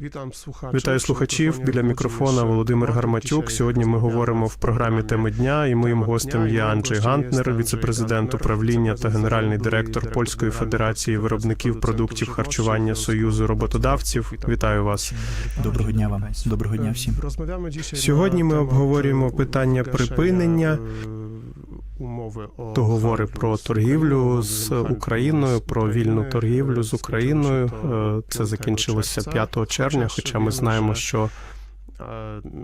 Вітаю слухачів біля мікрофона Володимир Гарматюк. Сьогодні ми говоримо в програмі Теми дня, і моїм гостем є Анджей Гантнер, віцепрезидент управління та генеральний директор Польської федерації виробників продуктів харчування Союзу роботодавців. Вітаю вас. Доброго дня вам. Доброго дня всім. Сьогодні ми обговорюємо питання припинення умови договори про торгівлю з Україною, про вільну торгівлю з Україною. Е, Це закінчилося 5 червня. Хоча ми знаємо, що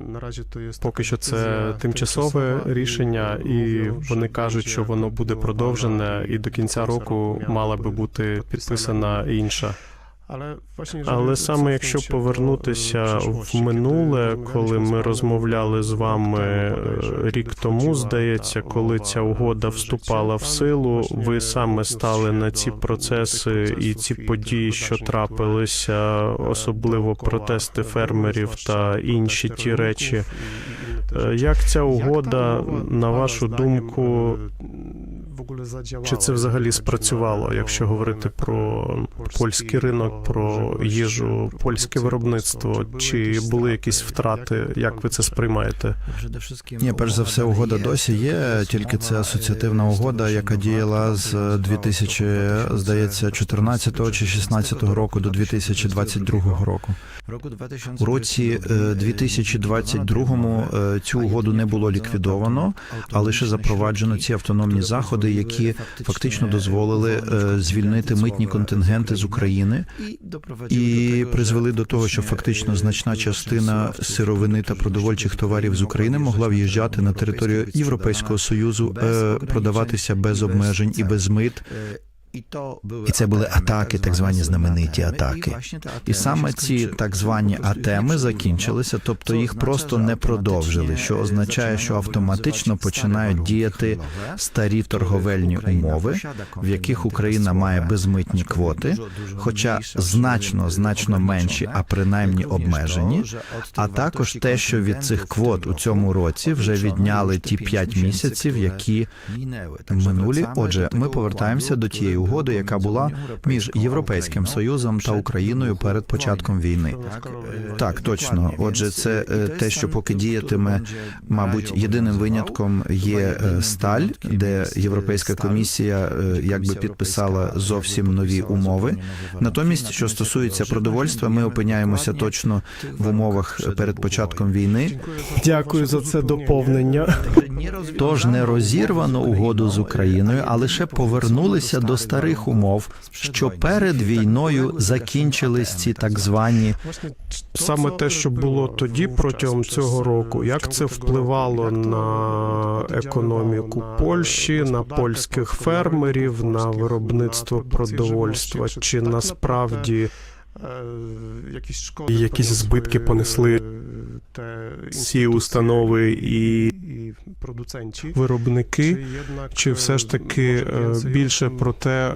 наразі то є поки що це тимчасове рішення, і вони кажуть, що воно буде продовжене, і до кінця року мала би бути підписана інша. Але саме якщо повернутися в минуле, коли ми розмовляли з вами е, рік тому, здається, коли ця угода вступала в силу, ви саме стали на ці процеси і ці події, що трапилися, особливо протести фермерів та інші ті речі. Е, Як ця угода, на вашу думку, чи це взагалі спрацювало, якщо говорити про польський ринок, про їжу, польське виробництво? Чи були якісь втрати? Як ви це сприймаєте? Ні, перш за все, угода досі є, тільки це асоціативна угода, яка діяла з 2000, здається, 14 чи 16 року до 2022 року. У році е, 2022 е, цю угоду не було ліквідовано, а лише запроваджено ці автономні заходи, які фактично дозволили е, звільнити митні контингенти з України і призвели до того, що фактично значна частина сировини та продовольчих товарів з України могла в'їжджати на територію Європейського союзу, е, продаватися без обмежень і без мит. І це були атаки, так звані знамениті атаки. І саме ці так звані атеми закінчилися, тобто їх просто не продовжили, що означає, що автоматично починають діяти старі торговельні умови, в яких Україна має безмитні квоти, хоча значно значно менші, а принаймні обмежені. А також те, що від цих квот у цьому році вже відняли ті 5 місяців, які минулі. Отже, ми повертаємося до тієї угоди, яка була між Європейським Союзом та Україною перед початком війни. Так, точно. Отже, це е, те, що поки діятиме, мабуть, єдиним винятком є е, сталь, де Європейська комісія е, якби підписала зовсім нові умови. Натомість, що стосується продовольства, ми опиняємося точно в умовах перед початком війни. Дякую за це доповнення. Тож не розірвано угоду з Україною, а лише повернулися до старих умов, що перед війною закінчились ці так звані Саме те, що було тоді протягом цього року, як це впливало на економіку Польщі, на польських фермерів, на виробництво продовольства? Чи насправді якісь шкоди якісь збитки понесли ці установи і продуценті виробники? Чи все ж таки е, більше про те,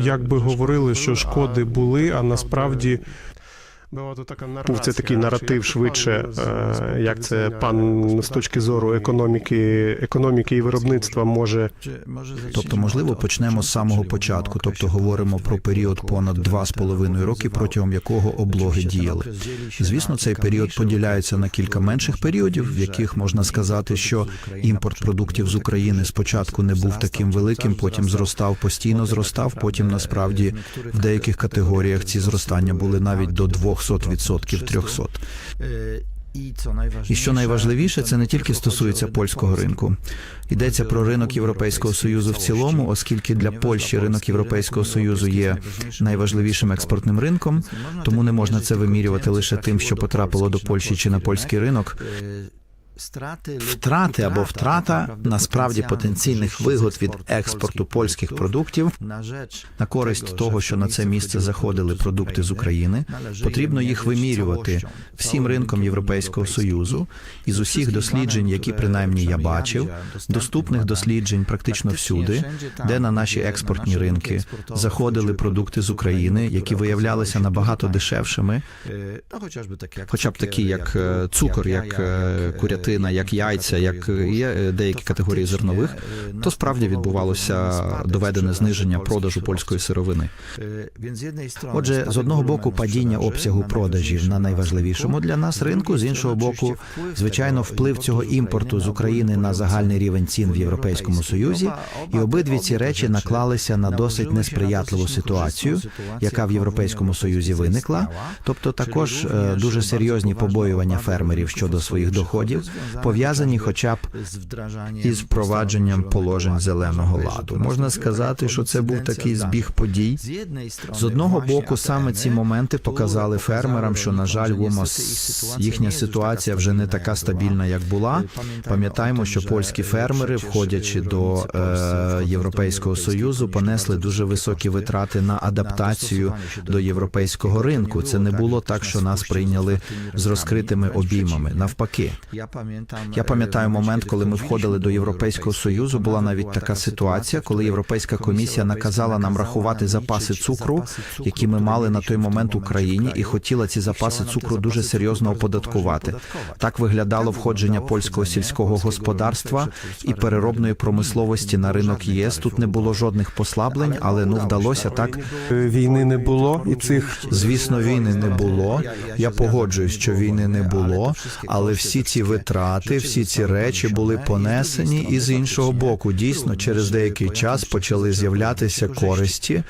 як би говорили, що шкоди були, а насправді був це такий наратив швидше, е, як це пан з точки зору економіки, економіки і виробництва може Тобто, можливо, почнемо з самого початку, тобто говоримо про період понад два з половиною роки, протягом якого облоги діяли. Звісно, цей період поділяється на кілька менших періодів, в яких можна сказати, що імпорт продуктів з України спочатку не був таким великим, потім зростав, постійно зростав. Потім насправді в деяких категоріях ці зростання були навіть до 200%, 300%. І що найважливіше, це не тільки стосується польського ринку. Йдеться про ринок Європейського союзу в цілому, оскільки для Польщі ринок Європейського союзу є найважливішим експортним ринком, тому не можна це вимірювати лише тим, що потрапило до Польщі чи на польський ринок. Втрати або втрата насправді потенційних вигод від експорту польських продуктів. на користь того, що на це місце заходили продукти з України, потрібно їх вимірювати всім ринком Європейського союзу із усіх досліджень, які принаймні я бачив, доступних досліджень практично всюди, де на наші експортні ринки заходили продукти з України, які виявлялися набагато дешевшими, хоча б такі, як е, цукор, як е, свинина, як яйця, як є е, деякі категорії зернових, то справді відбувалося доведене зниження продажу польської сировини. Отже, з одного боку, падіння обсягу продажів на найважливішому для нас ринку, з іншого боку, звичайно, вплив цього імпорту з України на загальний рівень цін в Європейському Союзі, і обидві ці речі наклалися на досить несприятливу ситуацію, яка в Європейському Союзі виникла. Тобто, також е, дуже серйозні побоювання фермерів щодо своїх доходів, пов'язані, хоча б із впровадженням положень зеленого ладу. Можна сказати, що це був такий збіг подій. З одного боку, саме ці моменти показали фермерам, що на жаль, ВОМОС їхня ситуація вже не така стабільна, як була. Пам'ятаємо, що польські фермери, входячи до е, Європейського союзу, понесли дуже високі витрати на адаптацію до європейського ринку. Це не було так, що нас прийняли з розкритими обіймами. Навпаки, я пам'ятаю момент, коли ми входили до Європейського союзу. Була навіть така ситуація, коли Європейська комісія наказала нам рахувати запаси цукру, які ми мали на той момент в Україні, і хотіла ці запаси цукру дуже серйозно оподаткувати. Так виглядало входження польського сільського господарства і переробної промисловості на ринок ЄС. Тут не було жодних послаблень, але ну вдалося так. Е, Війни не було і цих Звісно, війни не було. Я погоджуюсь, що війни не було, але всі ці витрати, всі ці речі були понесені, і з іншого боку, дійсно, через деякий час почали з'являтися користі.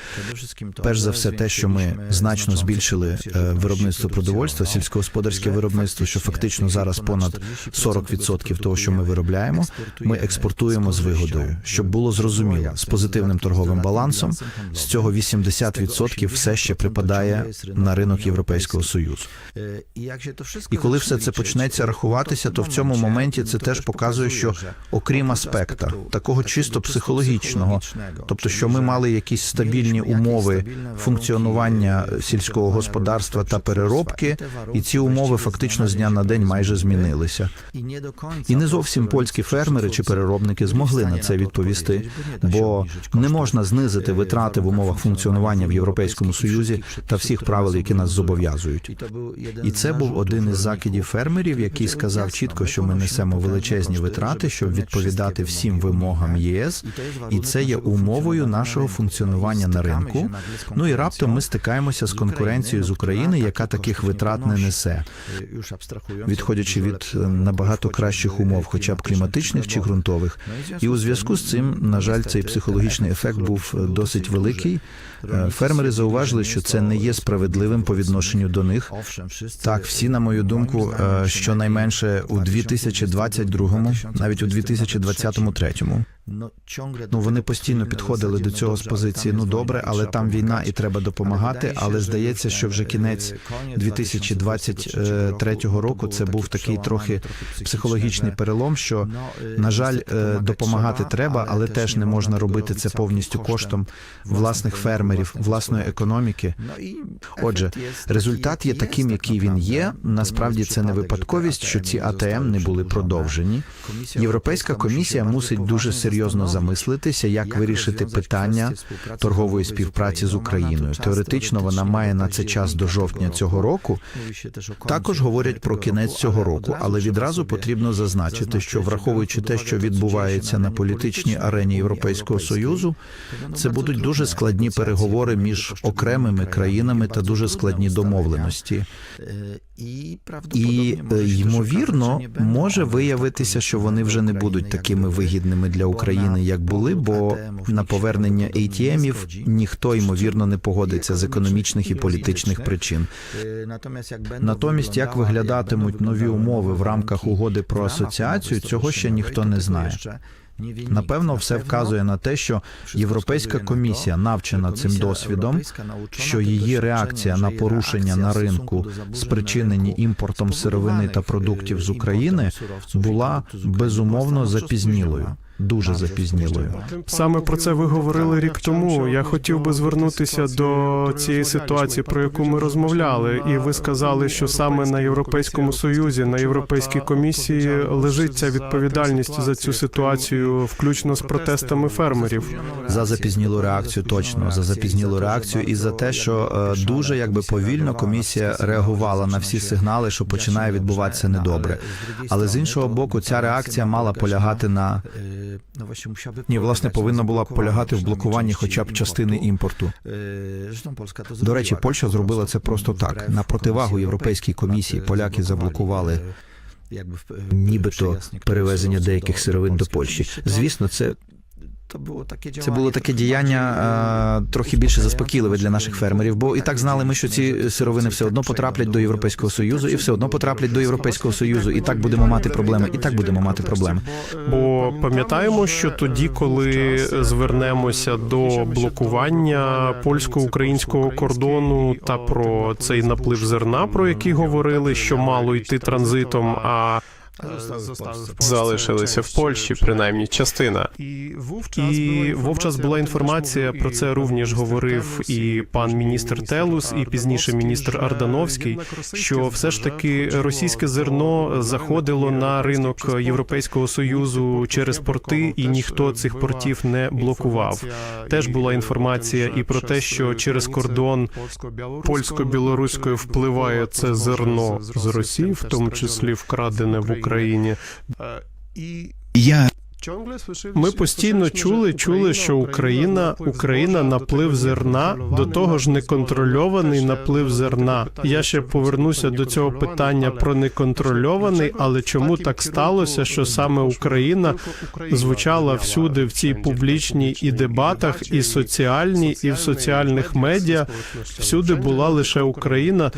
Перш за все, те, що ми значно збільшили е, виробництво продовольства, сільськогосподарське виробництво, що фактично зараз понад 40% того, що ми виробляємо, ми експортуємо з вигодою, щоб було зрозуміло з позитивним торговим балансом. З цього 80% все ще припадає на ринок Європейського союзу. І коли все це почнеться рахуватися, то в цьому моменті це теж показує, що окрім аспекта такого чисто психологічного, тобто, що ми мали якісь стабільні умови функціонування сільського господарства та переробки, і ці умови фактично з дня на день майже змінилися. І не зовсім польські фермери чи переробники змогли на це відповісти, бо не можна знизити витрати в умовах функціонування в Європейському Союзі та всіх правил, які нас зобов'язують. І це був один із закидів фермерів, який сказав чітко, що ми несемо величезні витрати, щоб відповідати всім вимогам ЄС, і це є умовою нашого функціонування на ринку. Ну і раптом ми стикаємося з конкуренцією з України, яка таких витрат не несе. Відходячи від е, набагато кращих умов, хоча б кліматичних чи ґрунтових. І у зв'язку з цим, на жаль, цей психологічний ефект був досить великий. Е, Фермери зауважили, що це не є справедливим по відношенню до них. Так, всі, на мою думку, е, щонайменше у 2022-му, навіть у 2023-му, Ну вони постійно підходили до цього з позиції. Ну добре, але там війна і треба допомагати. Але здається, що вже кінець 2023 року це був такий трохи психологічний перелом. Що на жаль, е, допомагати треба, але теж не можна робити це повністю коштом власних фермерів, власної економіки. Отже, результат є таким, який він є. Насправді це не випадковість, що ці АТМ не були продовжені. Європейська комісія мусить дуже серйозно замислитися, як вирішити питання торгової співпраці з Україною. Теоретично вона має на це час до жовтня цього року. Також говорять про кінець цього року, але відразу потрібно зазначити, що враховуючи те, що відбувається на політичній арені Європейського союзу, це будуть дуже складні переговори між окремими країнами та дуже складні домовленості. І е, ймовірно може виявитися, що вони вже не будуть такими вигідними для України, як були, бо на повернення ATM-ів ніхто ймовірно не погодиться з економічних і політичних причин. Натомість, як виглядатимуть нові умови в рамках угоди про асоціацію, цього ще ніхто не знає. Напевно, все вказує на те, що Європейська комісія навчена цим досвідом, що її реакція на порушення на ринку, спричинені імпортом сировини та продуктів з України, була безумовно запізнілою. Дуже запізнілою. Саме про це ви говорили рік тому. Я хотів би звернутися до цієї ситуації, про яку ми розмовляли, і ви сказали, що саме на європейському союзі, на європейській комісії лежить ця відповідальність за цю ситуацію, включно з протестами фермерів. За запізнілу реакцію, точно за запізнілу реакцію, і за те, що е, дуже якби повільно комісія реагувала на всі сигнали, що починає відбуватися недобре. Але з іншого боку, ця реакція мала полягати на ні, власне, повинна була полягати в блокуванні хоча б частини імпорту. До речі, Польща зробила це просто так. На противагу європейській комісії поляки заблокували нібито перевезення деяких сировин до Польщі. Звісно, це. Це було таке діяння е, трохи більше заспокійливе для наших фермерів, бо і так знали ми, що ці сировини все одно потраплять до Європейського союзу, і все одно потраплять до Європейського союзу. І так будемо мати проблеми, і так будемо мати проблеми. Бо пам'ятаємо, що тоді, коли звернемося до блокування польсько-українського кордону та про цей наплив зерна, про який говорили, що мало йти транзитом, а залишилися в Польщі, принаймні частина. І вовчас була інформація про це również говорив і пан міністр Телус, і пізніше міністр Ардановський. Що все ж таки російське зерно заходило на ринок Європейського союзу через порти, і ніхто цих портів не блокував. Теж була інформація і про те, що через кордон польсько-білоруською впливає це зерно з Росії, в тому числі вкрадене в Україні. І Я Ми постійно чули, чули, що Україна, Україна наплив зерна, до того ж неконтрольований наплив зерна. Я ще повернуся до цього питання про неконтрольований, але чому так сталося, що саме Україна звучала всюди в цій публічній і дебатах, і соціальній, і в соціальних медіа. Всюди була лише Україна.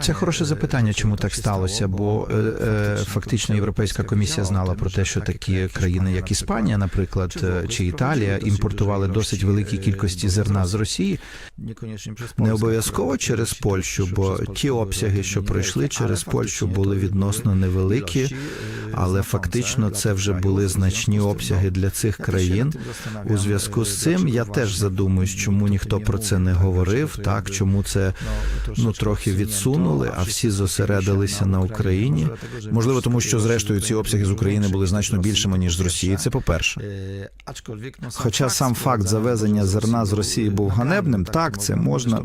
Це хороше запитання, чому так сталося, бо е, е, фактично Європейська комісія знала про те, що такі країни, як Іспанія, наприклад, е, чи Італія, імпортували досить великі кількості зерна з Росії. Не обов'язково через Польщу, бо ті обсяги, що пройшли через Польщу, були відносно невеликі, але фактично це вже були значні обсяги для цих країн. У зв'язку з цим я теж задумуюсь, чому ніхто про це не говорив, так чому це ну трохи відсунули, а всі зосередилися на Україні. Можливо, тому що зрештою ці обсяги з України були значно більшими ніж з Росії. Це по перше. Хоча сам факт завезення зерна з Росії був ганебним, так це можна.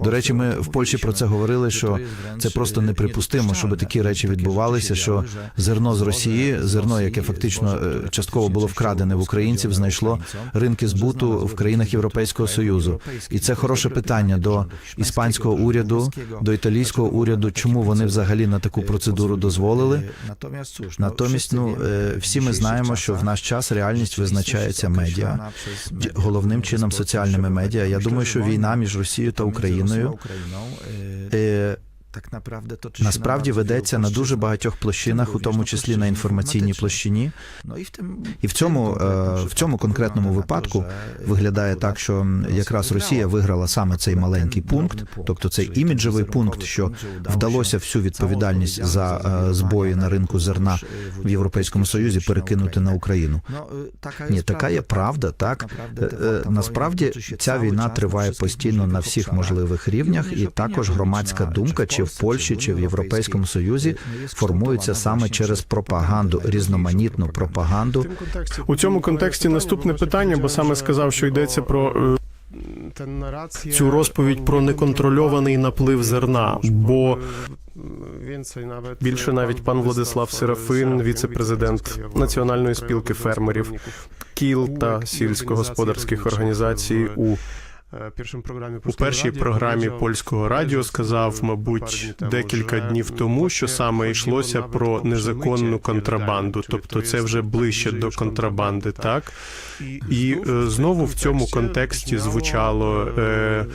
До речі, ми в Польщі про це говорили, що це просто неприпустимо, щоб такі речі відбувалися. Що зерно з Росії, зерно, яке фактично е, частково було вкрадене в українців, знайшло ринки збуту в країнах Європейського союзу. І це хороше питання до іспанського уряду, до італійського уряду, чому вони взагалі на таку процедуру дозволили. Натомість, ну е, всі ми знаємо, що в наш час реальність визначається медіа, головним чином соціальними медіа. Я думаю, що війна між Росією та Україною е, насправді ведеться на дуже багатьох площинах, у тому числі на інформаційній площині. І в цьому е, в цьому конкретному випадку виглядає так, що якраз Росія виграла саме цей маленький пункт, тобто цей іміджевий пункт, що вдалося всю відповідальність за е, збої на ринку зерна в Європейському Союзі перекинути на Україну. Ні, така є правда, так. Е, е, насправді ця війна триває постійно на всіх можливих рівнях, і також громадська думка, чи в Польщі, чи в Європейському Союзі, формується саме через пропаганду, різноманітну пропаганду. У цьому контексті наступне питання, бо саме сказав, що йдеться про е, цю розповідь про неконтрольований наплив зерна. Бо більше навіть пан Владислав Серафин, віце-президент Національної спілки фермерів, кіл та сільськогосподарських організацій у у першій програмі польського радіо сказав, мабуть, декілька днів тому, що саме йшлося про незаконну контрабанду, тобто це вже ближче до контрабанди, так? і е, знову в цьому контексті звучало. Е,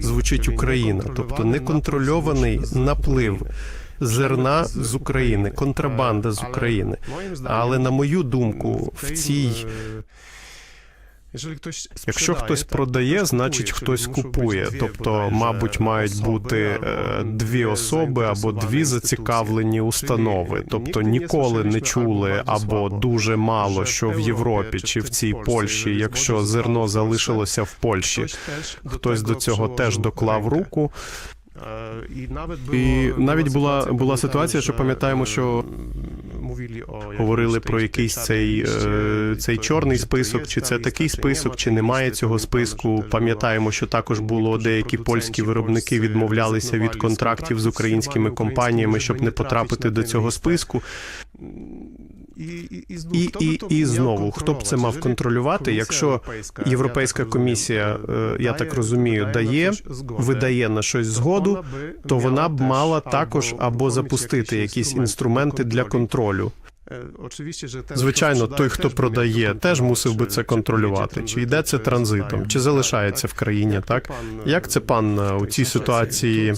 звучить Україна, тобто неконтрольований наплив зерна з України, контрабанда з України. Але на мою думку, в цій Якщо хтось продає, значить хтось купує. Тобто, мабуть, мають бути е, дві особи або дві зацікавлені установи. Тобто ніколи не чули або дуже мало що в Європі чи в цій Польщі, якщо зерно залишилося в Польщі. Хтось до цього теж доклав руку. Е, І навіть, була- була ситуація, що пам'ятаємо, що мовили о Говорили про якийсь цей, е, цей чорний список, чи це такий список, чи немає цього списку. Пам'ятаємо, що також було деякі польські виробники відмовлялися від контрактів з українськими компаніями, щоб не потрапити до цього списку. І, і, і, знову, хто б це мав контролювати? якщо Європейська, комісія, е, я так розумію, дає, видає на щось згоду, то вона б мала також або запустити якісь інструменти для контролю. Е, Очевидно, що ten, Звичайно, той, хто теж продає, теж мусив би це контролювати. Чи йде це транзитом, чи залишається в країні, так? Як це пан е, у цій ситуації?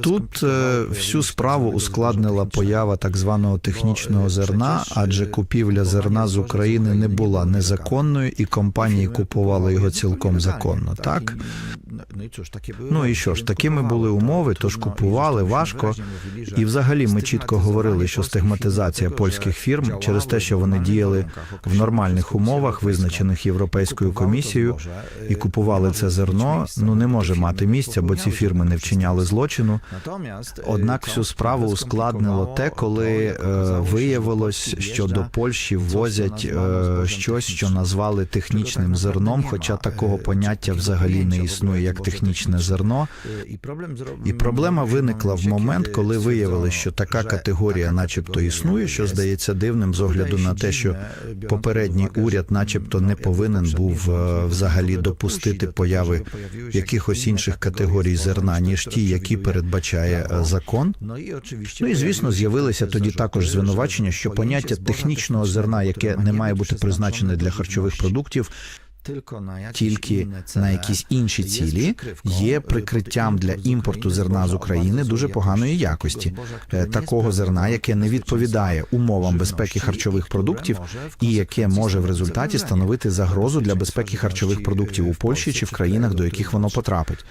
Тут е, всю справу ускладнила поява так званого технічного зерна, адже купівля зерна з України не була незаконною, і компанії купували його цілком законно. Так ну і що ж, такими були умови, тож купували важко. І взагалі ми чітко говорили, що стигматизація польських фірм через те, що вони діяли в нормальних умовах, визначених європейською комісією, і купували це зерно, ну не може мати місця, бо ці фірми не вчиняли злочину. Однак всю справу ускладнило те, коли е, виявилось, що до Польщі ввозять е, щось, що назвали технічним зерном, хоча такого поняття взагалі не існує як технічне зерно. І проблема виникла в момент, коли виявили, що така категорія, начебто, існує, що здається дивним з огляду на те, що попередній уряд, начебто, не повинен був е, взагалі допустити появи якихось інших категорій зерна, ніж ті, які передбачає е, закон. Ну і звісно, з'явилися тоді також звинувачення, що поняття технічного зерна, яке не має бути призначене для харчових продуктів, тільки на якісь інші цілі є прикриттям для імпорту зерна з України дуже поганої якості, Е, такого зерна, яке не відповідає умовам безпеки харчових продуктів і яке може в результаті становити загрозу для безпеки харчових продуктів у Польщі чи в країнах, до яких воно потрапить.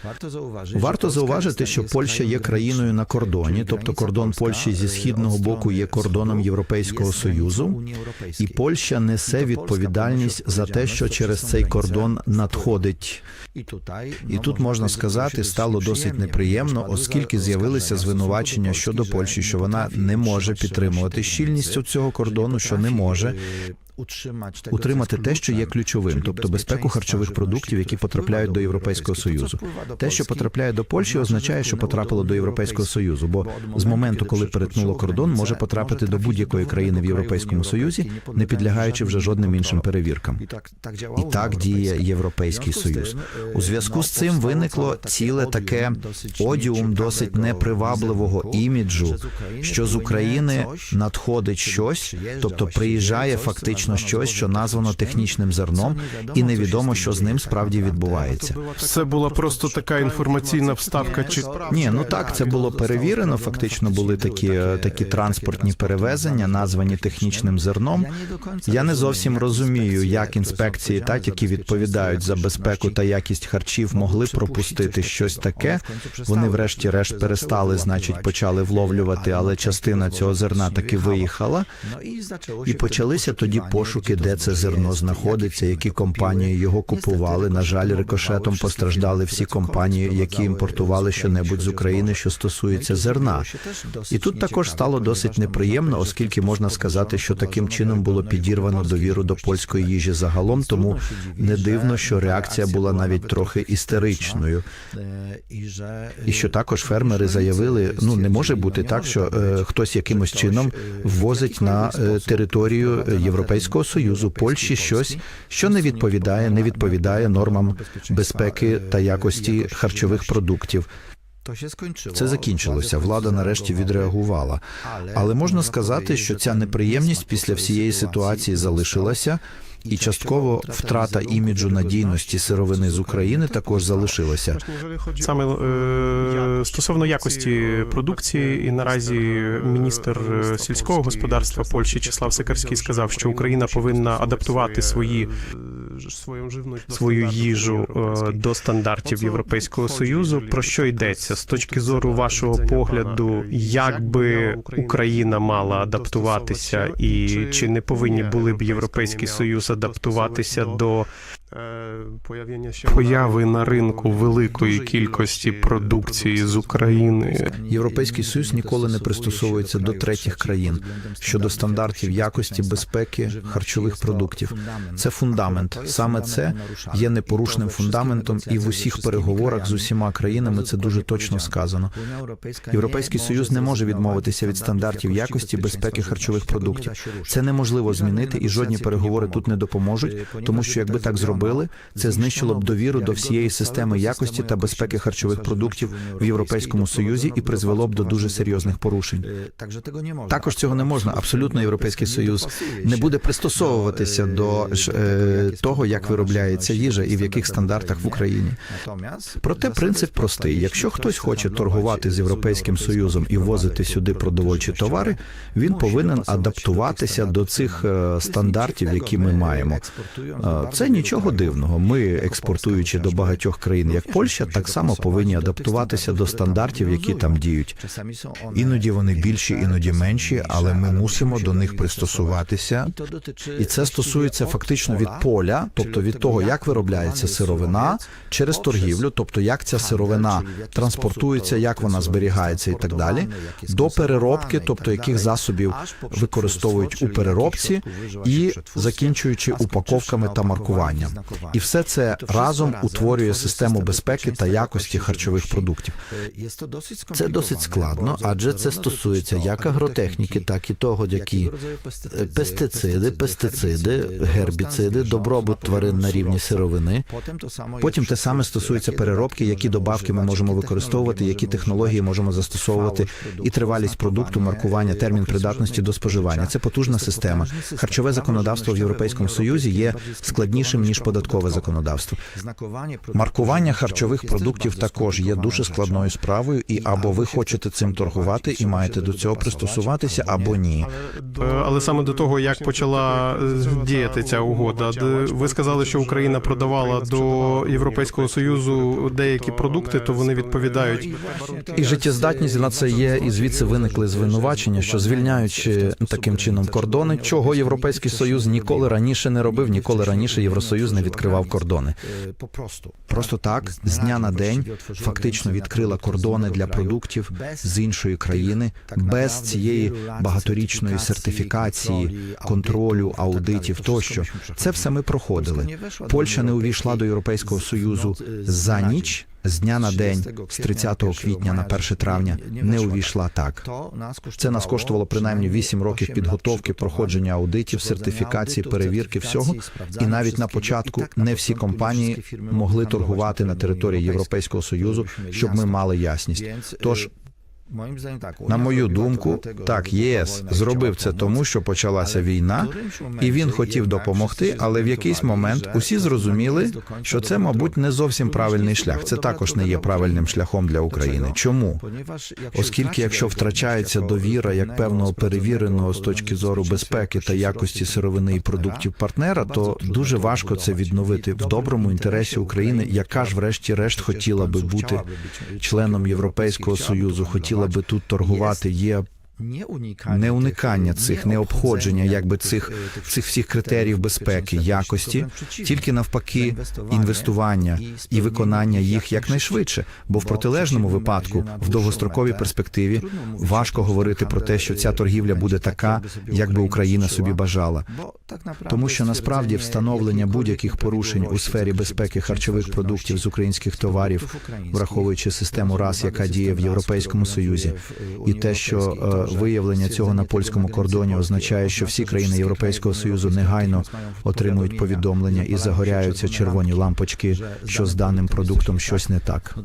Варто зауважити, що Польща є країною на кордоні, тобто кордон Польщі зі східного боку є кордоном Європейського союзу, і Польща несе відповідальність за те, що через цей кордон надходить. І тут можна сказати, стало досить неприємно, оскільки з'явилися звинувачення щодо Польщі, що вона не може підтримувати щільність цього кордону, що не може утримати те, що є ключовим, тобто безпеку харчових продуктів, які потрапляють до Європейського союзу. Те, що потрапляє до Польщі, означає, що потрапило до Європейського союзу, бо з моменту, коли перетнуло кордон, може потрапити до будь-якої країни в Європейському Союзі, не підлягаючи вже жодним іншим перевіркам. І так діє Європейський Союз. У зв'язку з цим виникло ціле таке одіум досить непривабливого іміджу, що з України надходить щось, тобто приїжджає фактично щось, що названо технічним зерном, і невідомо, що з ним справді відбувається. Це була просто така інформаційна вставка. Чи Ні, ну так, це було перевірено. Фактично були такі, е, такі транспортні перевезення, названі технічним зерном. Я не зовсім розумію, як інспекції, так які відповідають за безпеку та якість харчів, могли пропустити щось таке. Вони, врешті-решт, перестали, значить, почали вловлювати, але частина цього зерна таки виїхала. І почалися тоді пошуки, де це зерно знаходиться, які компанії його купували. На жаль, рикошетом постраждали всі компанії, які імпортували щонебудь з України, що стосується зерна. І тут також стало досить неприємно, оскільки можна сказати, що таким чином було підірвано довіру до польської їжі загалом. Тому не дивно, що реакція була навіть трохи істеричною. І що також фермери заявили: ну не може бути так, що е, хтось якимось чином ввозить на е, територію Європейського союзу Польщі щось, що не відповідає, не відповідає нормам безпеки та якості харчових продуктів. Це закінчилося. Влада нарешті відреагувала. Але можна сказати, що ця неприємність після всієї ситуації залишилася. І частково втрата іміджу надійності сировини з України також залишилася. саме е, стосовно якості продукції, і наразі міністр е, сільського господарства Польщі Числав Сикарський сказав, що Україна повинна адаптувати свої свою свою їжу е, до стандартів Європейського Союзу. Про що йдеться? з точки зору вашого погляду, як би Україна мала адаптуватися, і чи не повинні були б Європейський Союз адаптуватися до появи на ринку великої кількості продукції з України? Європейський союз ніколи не пристосовується до третіх країн щодо стандартів якості, безпеки харчових продуктів. Це фундамент. Саме це є непорушним фундаментом, і в усіх переговорах з усіма країнами це дуже точно сказано. Європейський союз не може відмовитися від стандартів якості, безпеки харчових продуктів. Це неможливо змінити, і жодні переговори тут не допоможуть, тому що якби так зробили, це знищило б довіру до всієї системи якості та безпеки харчових продуктів в Європейському Союзі і призвело б до дуже серйозних порушень. Також цього не можна. Абсолютно європейський союз не буде пристосовуватися до ж, е, того, як виробляється їжа і в яких стандартах в Україні. Проте принцип простий: якщо хтось хоче торгувати з європейським союзом і возити сюди продовольчі товари, він повинен адаптуватися до цих е, стандартів, які ми маємо. Е, Це нічого дивного. Ми, експортуючи до багатьох країн, як Польща, так само повинні адаптуватися до стандартів, які там діють. Іноді вони більші, іноді менші, але ми мусимо до них пристосуватися. І це стосується фактично від поля, тобто від того, як виробляється сировина, через торгівлю, тобто як ця сировина транспортується, як вона зберігається і так далі, до переробки, тобто яких засобів використовують у переробці, і закінчуючи упаковками та маркуванням. І все це разом утворює систему безпеки та якості харчових продуктів. Це досить складно, адже це стосується як агротехніки, так і того, які е, пестициди, пестициди, гербіциди, добробут тварин на рівні сировини. Потім те саме стосується переробки, які добавки ми можемо використовувати, які технології можемо застосовувати, і тривалість продукту, маркування, термін придатності до споживання. Це потужна система. Харчове законодавство в Європейському Союзі є складнішим ніж податкове законодавство. Маркування харчових продуктів також є дуже складною справою, і або ви хочете цим торгувати і маєте до цього пристосуватися, або ні. Е, Але саме до того, як почала діяти ця угода, ви сказали, що Україна продавала до Європейського союзу деякі продукти, то вони відповідають. І життєздатність на це є, і звідси виникли звинувачення, що звільняючи таким чином кордони, чого Європейський Союз ніколи раніше не робив, ніколи раніше Євросоюз не відкривав кордони. Просто так з дня на день фактично відкрила кордони для продуктів з іншої країни без цієї багаторічної сертифікації, контролю, аудитів тощо. Це все ми проходили. Польща не увійшла до Європейського Союзу за ніч. З дня на день, з 30 квітня на 1 травня, не увійшла так. Це нас коштувало принаймні 8 років підготовки, проходження аудитів, сертифікації, перевірки всього. І навіть на початку не всі компанії могли торгувати на території Європейського союзу, щоб ми мали ясність. Тож на мою думку, так ЄС зробив це тому, що почалася війна, і він хотів допомогти, але в якийсь момент усі зрозуміли, що це, мабуть, не зовсім правильний шлях. Це також не є правильним шляхом для України. Чому? Оскільки, якщо втрачається довіра як певного перевіреного з точки зору безпеки та якості сировини і продуктів партнера, то дуже важко це відновити в доброму інтересі України, яка ж, врешті-решт, хотіла би бути членом Європейського союзу, хотіла би тут торгувати. Є не уникання цих, не обходження, якби цих цих всіх критеріїв безпеки, якості, тільки навпаки, інвестування і виконання їх якнайшвидше. Бо в протилежному випадку, в довгостроковій перспективі, важко говорити про те, що ця торгівля буде така, як би Україна собі бажала. Тому що насправді встановлення будь-яких порушень у сфері безпеки харчових продуктів з українських товарів, враховуючи систему РАС, яка діє в Європейському Союзі, і те, що е, виявлення цього на польському кордоні означає, що всі країни Європейського союзу негайно отримують повідомлення і загоряються червоні лампочки, що з даним продуктом щось не так.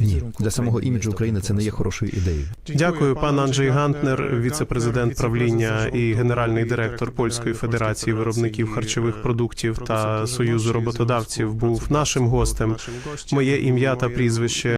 Ні, для самого іміджу України це не є хорошою ідеєю. Дякую, пан Анджей Гантнер, віце-президент правління і генеральний директор Польської федерації виробників харчових продуктів та союзу роботодавців, був нашим гостем. Моє ім'я та прізвище